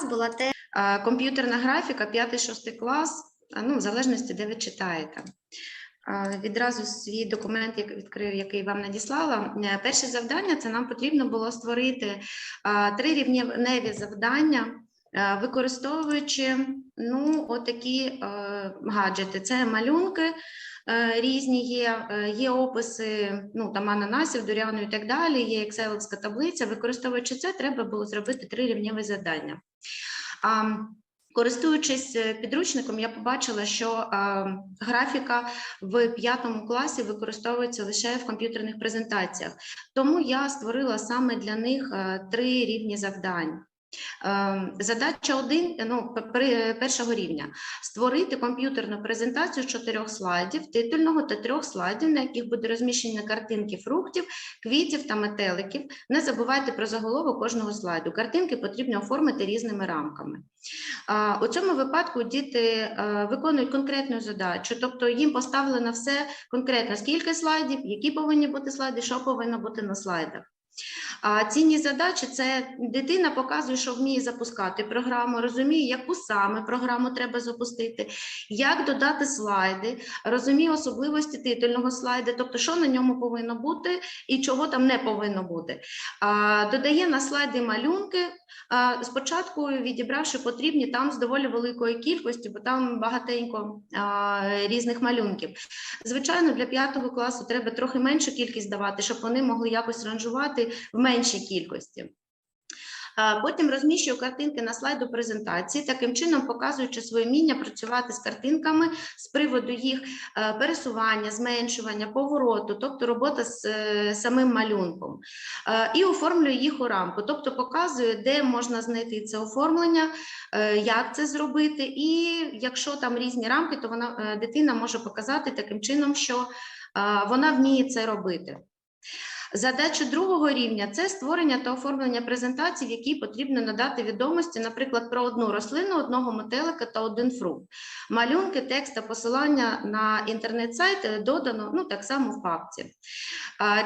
вас була те комп'ютерна графіка, 5-6 клас, ну, в залежності, де ви читаєте. Відразу свій документ, як відкрив, який вам надіслала. Е, Перше завдання це нам потрібно було створити три рівневі завдання, е, використовуючи ну, отакі е, гаджети. Це малюнки різні є, є описи ну, там, ананасів, дуряну і так далі, є екселівська таблиця. Використовуючи це, треба було зробити три рівневі завдання. Користуючись е, підручником, я побачила, що е, графіка в п'ятому класі використовується лише в комп'ютерних презентаціях. Тому я створила саме для них е, три рівні завдань. Е, Задача один, ну, першого рівня створити комп'ютерну презентацію з чотирьох слайдів, титульного та трьох слайдів, на яких буде розміщені картинки фруктів, квітів та метеликів. Не забувайте про заголовок кожного слайду. Картинки потрібно оформити різними рамками. У цьому випадку діти е, виконують конкретну задачу, тобто їм поставлено все конкретно, скільки слайдів, які повинні бути слайди, що повинно бути на слайдах. А цінні задачі це дитина показує, що вміє запускати програму, розуміє, яку саме програму треба запустити, як додати слайди, розуміє особливості титульного слайду, тобто що на ньому повинно бути і чого там не повинно бути. А, Додає на слайди малюнки, а, спочатку відібравши потрібні там з доволі великої кількості, бо там багатенько а, різних малюнків. Звичайно, для п'ятого класу треба трохи меншу кількість давати, щоб вони могли якось ранжувати в меншій кількості. Потім розміщую картинки на слайду презентації, таким чином показуючи своє вміння працювати з картинками з приводу їх е, пересування, зменшування, повороту, тобто робота з е, самим малюнком. Е, І оформлюю їх у рамку, тобто показую, де можна знайти це оформлення, як це зробити, і якщо там різні рамки, то вона дитина може показати таким чином, що вона вміє це робити. Задача другого рівня це створення та оформлення презентацій, в якій потрібно надати відомості, наприклад, про одну рослину, одного метелика та один фрукт. Малюнки, текст та посилання на інтернет-сайт е, додано ну, так само в папці.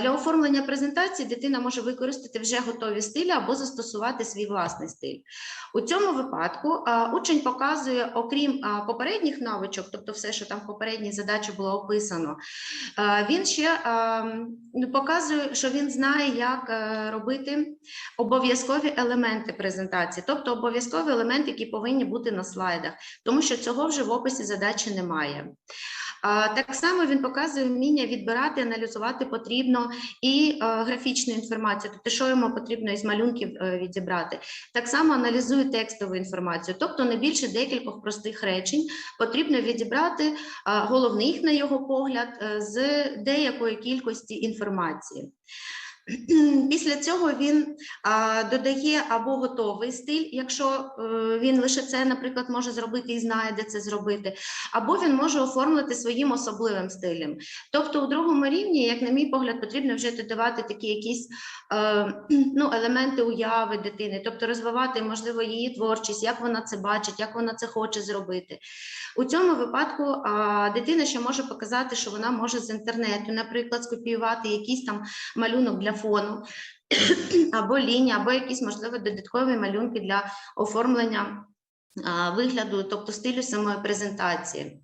Для оформлення презентації дитина може використати вже готові стилі або застосувати свій власний стиль. У цьому випадку учень показує, окрім попередніх навичок, тобто все, що там в попередній задачі було описано, він ще показує, що він знає, як е, робити обов'язкові елементи презентації, тобто обов'язкові елементи, які повинні бути на слайдах, тому що цього вже в описі задачі немає. Так само він показує вміння відбирати, аналізувати потрібно і е, графічну інформацію, тобто, що йому потрібно із малюнків е, відібрати. Так само аналізує текстову інформацію, тобто не більше декількох простих речень потрібно відібрати а, головних, на його погляд, е, з деякої кількості інформації. Після цього він а, додає або готовий стиль, якщо е, він лише це, наприклад, може зробити і знає, де це зробити, або він може оформити своїм особливим стилем. Тобто, у другому рівні, як на мій погляд, потрібно вже додавати такі якісь е, ну, елементи уяви дитини, тобто розвивати, можливо, її творчість, як вона це бачить, як вона це хоче зробити. У цьому випадку а, дитина ще може показати, що вона може з інтернету, наприклад, скопіювати якийсь там малюнок для фону, або лінії, або якісь, можливо, додаткові малюнки для оформлення вигляду, тобто стилю самої презентації.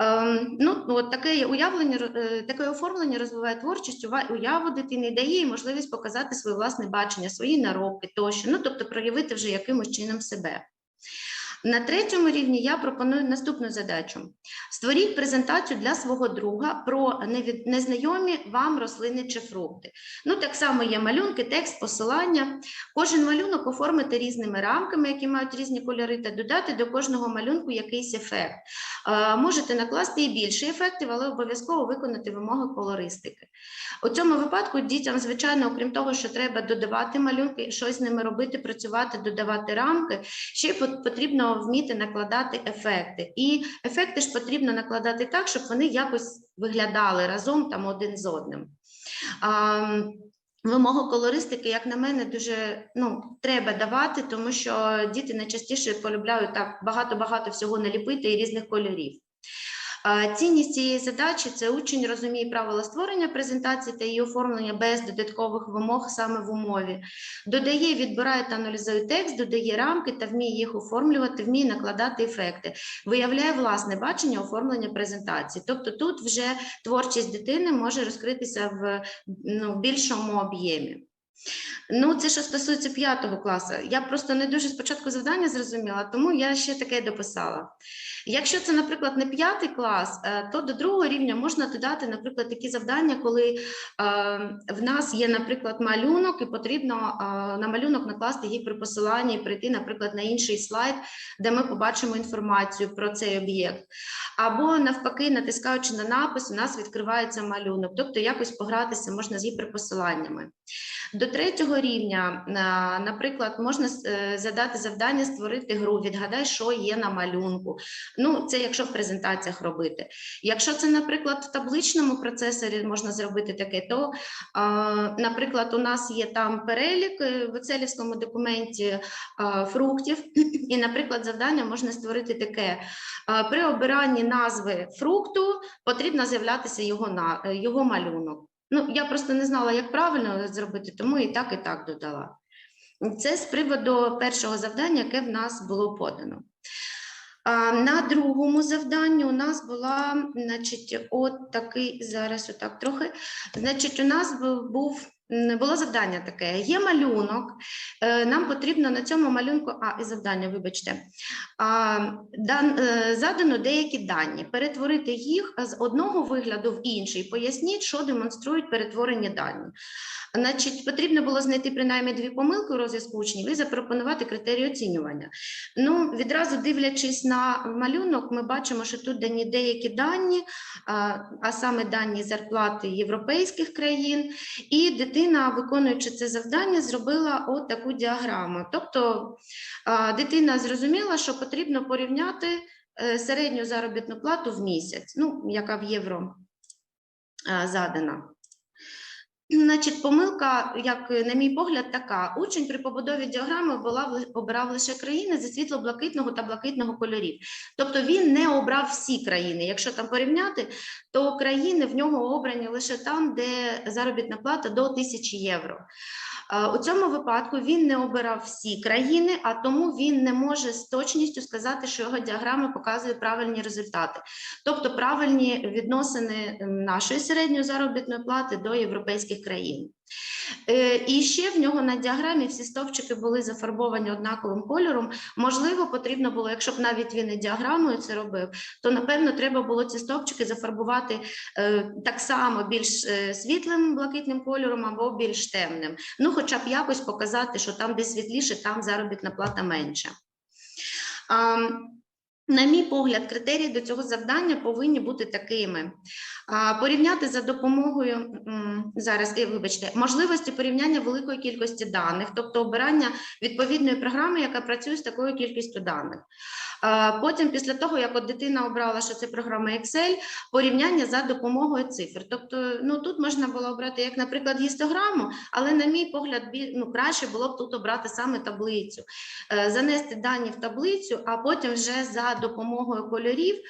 Ем, ну, от таке уявлення, е, таке оформлення розвиває творчість, уяву дитини, дає їй можливість показати своє власне бачення, свої наробки тощо, ну, тобто проявити вже якимось чином себе. На третьому рівні я пропоную наступну задачу: створіть презентацію для свого друга про незнайомі вам рослини чи фрукти. Ну, так само є малюнки, текст, посилання. Кожен малюнок оформити різними рамками, які мають різні кольори, та додати до кожного малюнку якийсь ефект. Е, Можете накласти і більше ефектів, але обов'язково виконати вимоги колористики. У цьому випадку дітям, звичайно, окрім того, що треба додавати малюнки, щось з ними робити, працювати, додавати рамки, ще й пот- потрібно вміти накладати ефекти. І ефекти ж потрібно накладати так, щоб вони якось виглядали разом там один з одним. А, Вимогу колористики, як на мене, дуже ну, треба давати, тому що діти найчастіше полюбляють так багато-багато всього наліпити і різних кольорів. Цінність цієї задачі це учень розуміє правила створення презентації та її оформлення без додаткових вимог саме в умові. Додає, відбирає та аналізує текст, додає рамки та вміє їх оформлювати, вміє накладати ефекти, виявляє власне бачення оформлення презентації. Тобто тут вже творчість дитини може розкритися в ну, більшому об'ємі. Ну, це що стосується п'ятого класу. Я просто не дуже спочатку завдання зрозуміла, тому я ще таке дописала. Якщо це, наприклад, не п'ятий клас, е, то до другого рівня можна додати, наприклад, такі завдання, коли е, в нас є, наприклад, малюнок, і потрібно е, на малюнок накласти гіперпосилання і прийти, наприклад, на інший слайд, де ми побачимо інформацію про цей об'єкт. Або навпаки, натискаючи на напис, у нас відкривається малюнок, тобто якось погратися можна з гіперпосиланнями. До третього рівня, наприклад, можна е, задати завдання створити гру, відгадай, що є на малюнку. Ну, це якщо в презентаціях робити. Якщо це, наприклад, в табличному процесорі можна зробити таке, то, наприклад, у нас є там перелік е, в екселівському документі фруктів, і, наприклад, завдання можна створити таке: при обиранні назви фрукту потрібно з'являтися його, е, його малюнок. Ну, я просто не знала, як правильно зробити, тому і так, і так додала. Це з приводу першого завдання, яке в нас було подано. А, На другому завданні у нас була, значить, от такий зараз отак трохи. Значить, у нас бу- був було завдання таке: є малюнок. е, Нам потрібно на цьому малюнку, а і завдання, вибачте, а, дан, е, задано деякі дані, перетворити їх з одного вигляду в інший. Поясніть, що демонструють перетворені дані. Значить, потрібно було знайти принаймні дві помилки у розв'язку учнів і запропонувати критерії оцінювання. Ну, відразу дивлячись на малюнок, ми бачимо, що тут дані деякі дані, а, а саме дані зарплати європейських країн, і дитина, виконуючи це завдання, зробила от таку діаграму. Тобто дитина зрозуміла, що потрібно порівняти е, середню заробітну плату в місяць, ну, яка в євро задана. Значить, помилка, як на мій погляд, така: учень при побудові діаграми обирав, обирав лише країни зі світло-блакитного та блакитного кольорів. Тобто він не обрав всі країни. Якщо там порівняти, то країни в нього обрані лише там, де заробітна плата до 1000 євро. А, У цьому випадку він не обирав всі країни, а тому він не може з точністю сказати, що його діаграма показує правильні результати, тобто правильні відносини нашої середньої заробітної плати до європейських країн. Е, І ще в нього на діаграмі всі стовпчики були зафарбовані однаковим кольором. Можливо, потрібно було, якщо б навіть він і діаграмою це робив, то напевно треба було ці стовпчики зафарбувати е, так само більш е, світлим блакитним кольором або більш темним. Ну, хоча б якось показати, що там, де світліше, там заробітна плата менша. На мій погляд, критерії до цього завдання повинні бути такими: порівняти за допомогою зараз, е, вибачте, можливості порівняння великої кількості даних, тобто обирання відповідної програми, яка працює з такою кількістю даних. Потім, після того, як от дитина обрала, що це програма Excel, порівняння за допомогою цифр. Тобто, ну тут можна було обрати, як, наприклад, гістограму, але, на мій погляд, ну, краще було б тут обрати саме таблицю, Е, занести дані в таблицю, а потім вже за допомогою кольорів.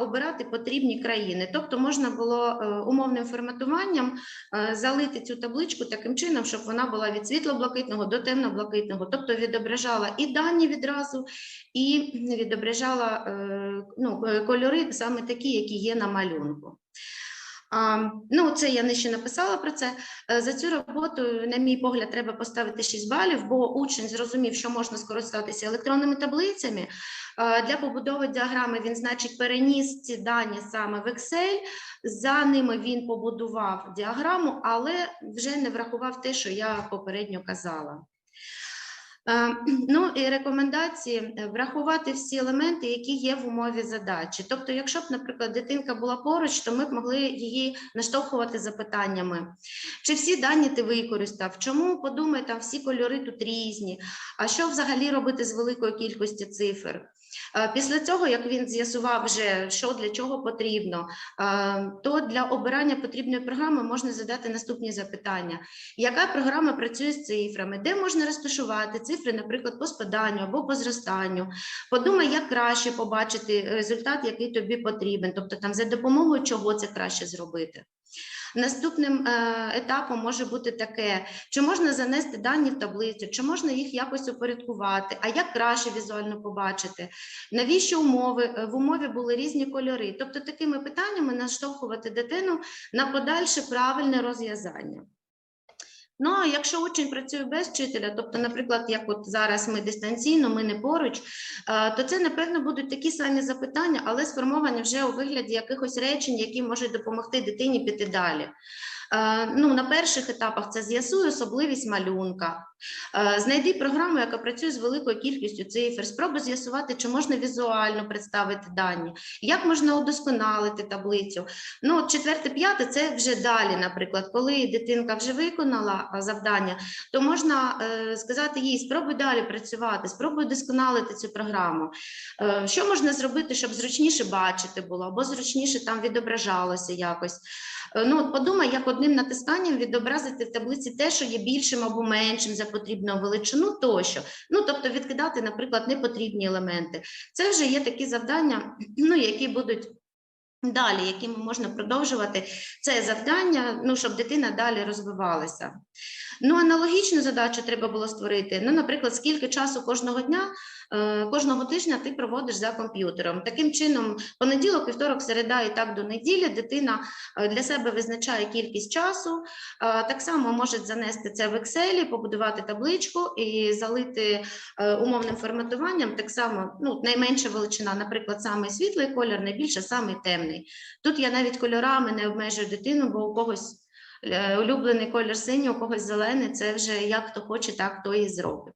Обирати потрібні країни, тобто можна було е, умовним форматуванням е, залити цю табличку таким чином, щоб вона була від світло-блакитного до темно-блакитного, тобто відображала і дані відразу, і відображала е, ну, кольори саме такі, які є на малюнку. Ну, це я нижче написала про це. Е, За цю роботу, на мій погляд, треба поставити 6 балів, бо учень зрозумів, що можна скористатися електронними таблицями. Е, Для побудови діаграми він, значить, переніс ці дані саме в Excel. За ними він побудував діаграму, але вже не врахував те, що я попередньо казала. Е, Ну і рекомендації е, врахувати всі елементи, які є в умові задачі. Тобто, якщо б, наприклад, дитинка була поруч, то ми б могли її наштовхувати запитаннями. Чи всі дані ти використав? Чому подумай, там всі кольори тут різні? А що взагалі робити з великою кількістю цифр? Е, Після цього, як він з'ясував вже, що для чого потрібно, е, то для обирання потрібної програми можна задати наступні запитання: яка програма працює з цифрами, де можна розташувати цифри, наприклад, по спаданню або по зростанню. Подумай, як краще побачити результат, який тобі потрібен, тобто там за допомогою чого це краще зробити. Наступним е, етапом може бути таке, чи можна занести дані в таблицю, чи можна їх якось упорядкувати, а як краще візуально побачити, навіщо умови е, в умові були різні кольори. Тобто такими питаннями наштовхувати дитину на подальше правильне розв'язання. Ну, а якщо учень працює без вчителя, тобто, наприклад, як от зараз ми дистанційно, ми не поруч, е, то це, напевно, будуть такі самі запитання, але сформовані вже у вигляді якихось речень, які можуть допомогти дитині піти далі. Е, Ну, на перших етапах це з'ясуй особливість малюнка. Е, Знайди програму, яка працює з великою кількістю цифр. Спробуй з'ясувати, чи можна візуально представити дані, як можна удосконалити таблицю. Ну, четверте, п'яте це вже далі, наприклад, коли дитинка вже виконала завдання, то можна е, сказати їй: спробуй далі працювати, спробуй досконалити цю програму. Що можна зробити, щоб зручніше бачити було, або зручніше там відображалося якось. Е, Ну, от подумай, як одним натисканням відобразити в таблиці те, що є більшим або меншим за потрібну величину тощо. Ну, тобто відкидати, наприклад, непотрібні елементи. Це вже є такі завдання, ну, які будуть далі, якими можна продовжувати це завдання, ну, щоб дитина далі розвивалася. Ну, аналогічну задачу треба було створити. Ну, наприклад, скільки часу кожного дня, е, кожного тижня ти проводиш за комп'ютером. Таким чином, понеділок, вівторок, середа і так до неділі дитина е, для себе визначає кількість часу. Е, Так само може занести це в Excel, побудувати табличку і залити умовним форматуванням. Так само ну, найменша величина, наприклад, самий світлий колір, найбільше самий темний. Тут я навіть кольорами не обмежую дитину, бо у когось е, улюблений колір синій, у когось зелений, це вже як хто хоче, так хто і зробить.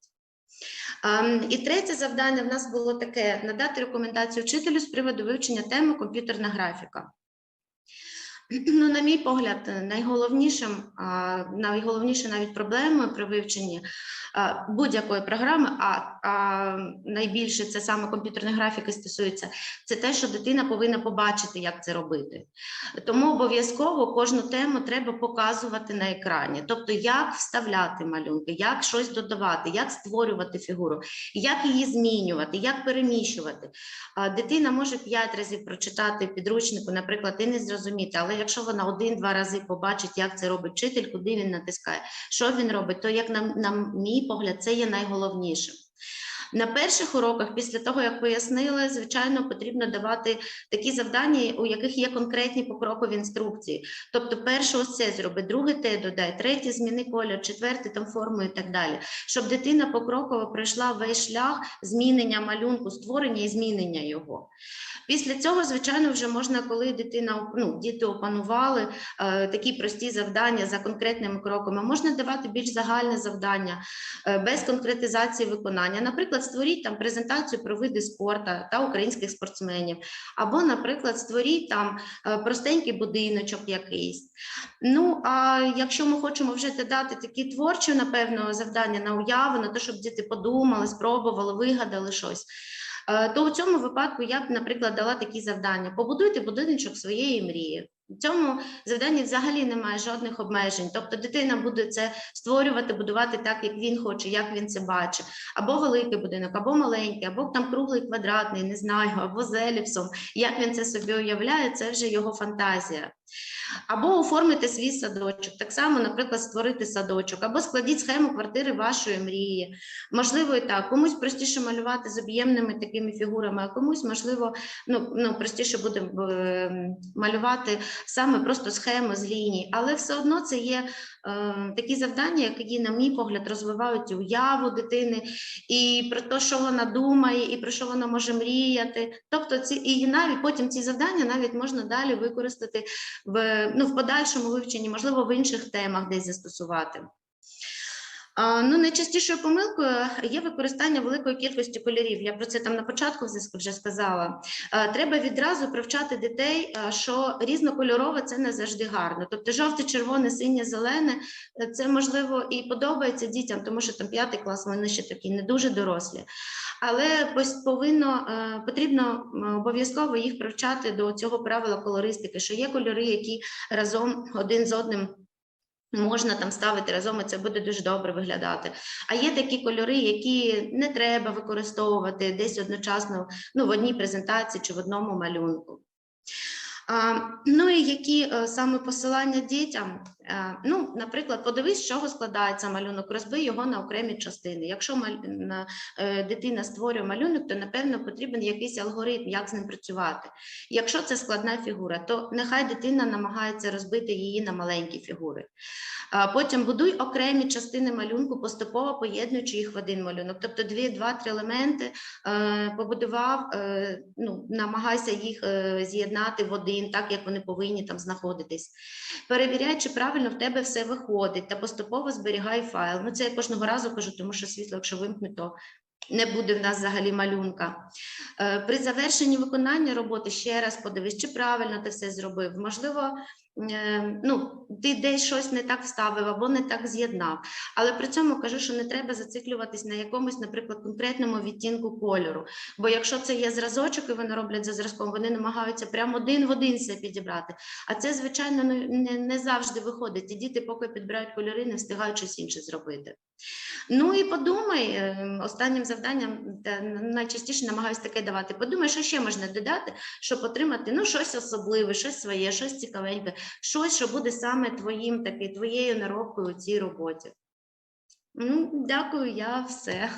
Ем, І третє завдання в нас було таке: надати рекомендацію вчителю з приводу вивчення теми комп'ютерна графіка. Ну, на мій погляд, найголовнішим, найголовніше навіть проблемою при вивченні будь-якої програми, а, а найбільше це саме комп'ютерної графіки стосується, це те, що дитина повинна побачити, як це робити. Тому обов'язково кожну тему треба показувати на екрані, тобто як вставляти малюнки, як щось додавати, як створювати фігуру, як її змінювати, як переміщувати. Дитина може п'ять разів прочитати підручнику, наприклад, і не зрозуміти, але якщо вона один-два рази побачить, як це робить вчитель, куди він натискає, що він робить, то як на, на мій погляд, це є найголовнішим. На перших уроках, після того як пояснили, звичайно, потрібно давати такі завдання, у яких є конкретні покрокові інструкції. Тобто, перше ось це зроби, друге те додай, третє зміни колір, четверте там форму і так далі. Щоб дитина покроково пройшла весь шлях змінення малюнку, створення і змінення його. Після цього, звичайно, вже можна, коли дитина ну, діти опанували е, такі прості завдання за конкретними кроками, можна давати більш загальне завдання е, без конкретизації виконання. Наприклад, створіть там презентацію про види спорту та українських спортсменів, або, наприклад, створіть там е, простенький будиночок якийсь. Ну а якщо ми хочемо вже додати такі творчі, напевно, завдання на уяву, на те, щоб діти подумали, спробували, вигадали щось. Е, То у цьому випадку я б, наприклад, дала такі завдання: побудуйте будиночок своєї мрії. В цьому завданні взагалі немає жодних обмежень. Тобто дитина буде це створювати, будувати так, як він хоче, як він це бачить, або великий будинок, або маленький, або там круглий квадратний, не знаю, або з еліпсом. Як він це собі уявляє, це вже його фантазія. Або оформити свій садочок, так само, наприклад, створити садочок, або складіть схему квартири вашої мрії. Можливо, і так, комусь простіше малювати з об'ємними такими фігурами, а комусь, можливо, ну, ну простіше буде малювати саме просто схеми з ліній, але все одно це є такі завдання, які, на мій погляд, розвивають уяву дитини і про те, що вона думає, і про що вона може мріяти. Тобто, ці і навіть потім ці завдання навіть можна далі використати в, ну, в подальшому вивченні, можливо, в інших темах десь застосувати. Ну, найчастішою помилкою є використання великої кількості кольорів. Я про це там на початку вже- вже сказала. Треба відразу привчати дітей, що різнокольорове це не завжди гарно. Тобто жовте, червоне, синє, зелене е, це можливо і подобається дітям, тому що там п'ятий клас, вони ще такі не дуже дорослі. але повинно е, потрібно обов'язково їх привчати до цього правила колористики, що є кольори, які разом один з одним. Можна там ставити разом, і це буде дуже добре виглядати. А є такі кольори, які не треба використовувати десь одночасно ну, в одній презентації чи в одному малюнку. Ну і які е, саме посилання дітям? Е, ну, наприклад, подивись, з чого складається малюнок, розбий його на окремі частини. Якщо е, дитина створює малюнок, то напевно потрібен якийсь алгоритм, як з ним працювати. Якщо це складна фігура, то нехай дитина намагається розбити її на маленькі фігури. Потім будуй окремі частини малюнку, поступово поєднуючи їх в один малюнок. Тобто дві, два-три елементи е, побудував, е, ну, намагайся їх е, з'єднати в один, так як вони повинні там знаходитись. Перевіряй, чи правильно в тебе все виходить, та поступово зберігай файл. Ну, це я кожного разу кажу, тому що світло, якщо вимкнуть, то не буде в нас взагалі малюнка. При завершенні виконання роботи ще раз подивись, чи правильно ти все зробив. Можливо, ну, ти десь щось не так вставив або не так з'єднав. Але при цьому кажу, що не треба зациклюватись на якомусь, наприклад, конкретному відтінку кольору. Бо якщо це є зразочок, і вони роблять за зразком, вони намагаються прямо один в один все підібрати. А це, звичайно, не, не, не завжди виходить. І діти, поки підбирають кольори, не встигають щось інше зробити. Ну і подумай, е, останнім завданням найчастіше намагаюся таке давати. Подумай, що ще можна додати, щоб отримати ну, щось особливе, щось своє, щось цікавеньке, щось, що буде саме твоїм таки, твоєю наробкою у цій роботі. Ну, дякую, я все.